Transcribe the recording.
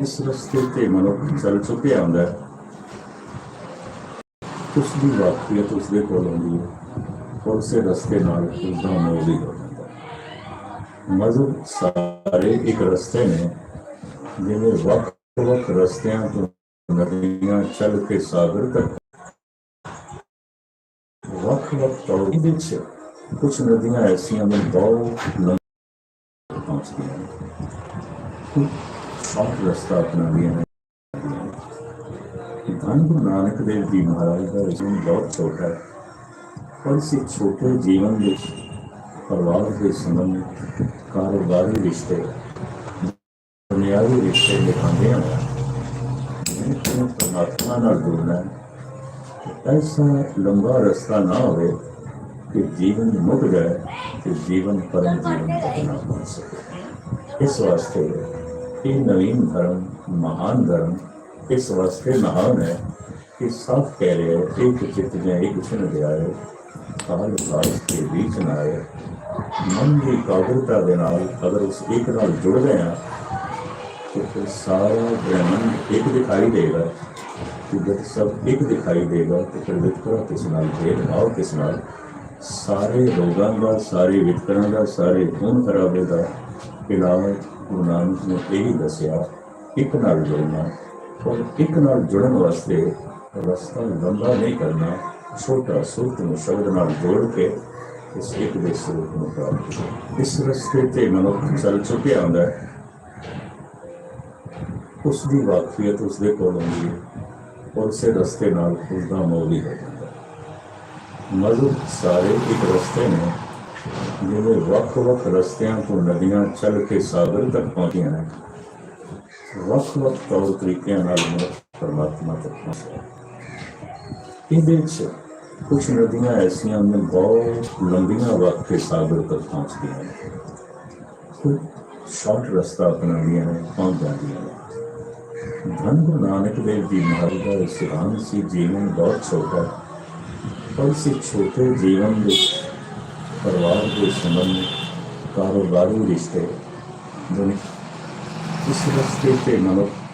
ਇਸ ਰਸਤੇ ਤੇ ਮਨੁੱਖ ਚੱਲ ਚੁੱਕਿਆ ਹੁੰਦਾ ਹੈ ਉਸ ਦੀ ਵਾਕੀਅਤ ਉਸ ਦੇ ਕੋਲ ਆਉਂਦੀ ਹੈ ਔਰ ਉਸੇ ਰਸਤੇ ਨਾਲ ਉਸਦਾ ਮੋਹ ਹੋ ਜਾਂਦਾ ਹੈ ਮਜ਼ਹਬ ਸਾਰੇ ਇੱਕ ਰਸਤੇ ਨੇ ਜਿਵੇਂ ਵੱਖ ਵੱਖ ਰਸਤਿਆਂ ਤੋਂ ਨਦੀਆਂ ਚੱਲ ਕੇ ਸਾਗਰ ਤੱਕ ਵੱਖ ਵੱਖ ਤੌਰ ਵਿੱਚ ਕੁਝ ਨਦੀਆਂ ਐਸੀਆਂ ਨੇ ਬਹੁਤ ਲੰਬੀ ਪਹੁੰਚਦੀਆਂ ਨੇ ਸ਼ਾਰਟ ਰਸਤਾ ਅਪਣਾਉਂਦੀਆਂ ਨੇ ਧੰਨ ਗੁਰੂ ਨਾਨਕ ਦੇਵ ਜੀ ਮਹਾਰਾਜ ਦਾ ਜੀਵਨ ਬਹੁਤ ਛੋਟਾ ਹੈ ਪਰ ਇਸ ਛੋਟੇ ਜੀਵਨ ਵਿੱਚ ਪਰਿਵਾਰ ਦੇ ਸੰਬੰਧ ਕਾਰੋਬਾਰੀ ਰਿਸ਼ਤੇ ਦੁਨਿਆਵੀ ਰਿਸ਼ਤੇ ਨਿਭਾਉਂਦੇ ਹਨ ਜਿਵੇਂ ਪਰਮਾਤਮਾ ਨਾਲ ਜੁੜਨਾ ਹੈ ਐਸਾ ਲੰਬਾ ਰਸਤਾ ਨਾ ਹੋਵੇ ਕਿ ਜੀਵਨ ਮੁੱਕ ਜਾਏ ਤੇ ਜੀਵਨ ਪਰਮ ਜੀਵਨ ਤੱਕ ਨਾ ਪਹੁੰਚ ਸਕੇ ਇਸ ਵਾਸਤੇ ਇਹ ਨਵੀਨ ਧਰਮ, ਮਹਾਨ ਧਰਮ ਇਸ ਵਾਸਤੇ ਮਹਾਨ ਹੈ ਕਿ ਸਾਫ਼ ਕਹਿ ਰਿਹਾ ਹੈ, ਇੱਕ ਚਿੱਤ ਨੇ ਇੱਕ ਚਿਨ ਲਿਆ ਹੈ ਸਾਰ ਵਾਸ ਦੇ ਵਿੱਚ ਨਾ ਆਇਆ ਮਨ ਦੀ ਕਾਬਰਤਾ ਦੇ ਨਾਲ ਅਗਰ ਉਸ ਇੱਕ ਨਾਲ ਜੁੜਦੇ ਹਾਂ, ਤੇ ਫਿਰ ਸਾਰਾ ਬ੍ਰਹਮੰਡ ਇੱਕ ਦਿਖਾਈ ਦੇਗਾ। ਕਿ ਜਦ ਸਭ ਇੱਕ ਦਿਖਾਈ ਦੇਗਾ ਤੇ ਫਿਰ ਵਿਤਕਰਾ ਕਿਸ ਨਾਲ, ਭੇਦਭਾਵ ਕਿਸ ਨਾਲ? ਸਾਰੇ ਰੋਗਾਂ ਦਾ, ਸਾਰੇ ਵਿਤਕਰਾਂ ਦਾ, ਸਾਰੇ ਖੂਨ ਖਰਾਬੇ ਦਾ ਇਲਾਜ ਗੁਰੂ ਨਾਨਕ ਨੇ ਇਹ ਦੱਸਿਆ, ਇੱਕ ਨਾਲ ਜੁੜਨਾ, ਔਰ ਇੱਕ ਨਾਲ ਜੁੜਨ ਵਾਸਤੇ ਰਸਤਾ ਲੰਬਾ ਨਹੀਂ ਕਰਨਾ, ਛੋਟਾ ਸੂਤਮ ਸ਼ਬਦ ਨਾਲ ਜੋੜ ਕੇ ਇਸ ਇੱਕ ਦੇ ਸਰੂਪ ਨੂੰ ਪ੍ਰਾਪਤ ਇਸ ਰਸਤੇ ਤੇ ਮਨੁੱਖ ਚੱਲ ਚੁੱਕਿਆ ਹੁੰਦਾ ਹੈ। ਉਸ ਦੀ ਵਾਕਫੀਅਤ ਉਸ ਦੇ ਕੋਲ ਆਉਂਦੀ ਹੈ, ਔਰ ਉਸੇ ਰਸਤੇ ਨਾਲ ਉਸ ਦਾ ਮੋਹ ਵੀ ਹੋ ਜਾਂਦਾ ਹੈ। ਮਜ਼ਹਬ ਸਾਰੇ ਇੱਕ ਰਸਤੇ ਨੇ ਜਿਵੇਂ ਵੱਖ-ਵੱਖ ਰਸਤਿਆਂ ਤੋਂ ਨਦੀਆਂ ਚੱਲ ਕੇ ਸਾਗਰ ਤੱਕ ਪਹੁੰਚੀਆਂ ਨੇ ਵੱਖ-ਵੱਖ ਤੌਰ ਤਰੀਕਿਆਂ ਨਾਲ ਮਨੁੱਖ ਪਰਮਾਤਮਾ ਤੱਕ ਪਹੁੰਚਦਾ ਹੈ ਇਹਦੇ ਵਿੱਚ ਕੁਝ ਨਦੀਆਂ ਐਸੀਆਂ ਨੇ ਬਹੁਤ ਲੰਬੀਆਂ ਵਕਤ ਕੇ ਸਾਗਰ ਤੱਕ ਪਹੁੰਚਦੀਆਂ ਨੇ ਕੁਝ ਸ਼ਾਰਟ ਰਸਤਾ ਅਪਣਾਉਂਦੀਆਂ ਨੇ ਪਹੁੰਚ ਜਾਂਦੀਆਂ ਨੇ ਧੰਨ ਗੁਰੂ ਨਾਨਕ ਦੇਵ ਜੀ ਮਹਾਰਾਜ ਦਾ ਸਿਧਾਂਤ ਸੀ ਜੀਵਨ ਬਹੁਤ ਛੋਟਾ ਹੈ ਪਰ ਇਸ ਛੋਟੇ ਜੀਵਨ ਵਿੱਚ ਪਰਿਵਾਰ ਦੇ ਸੰਬੰਧ ਕਾਰੋਬਾਰੀ ਰਿਸ਼ਤੇ ਦੁਨੀ ਇਸ ਰਸਤੇ ਤੇ ਮਨੁੱਖ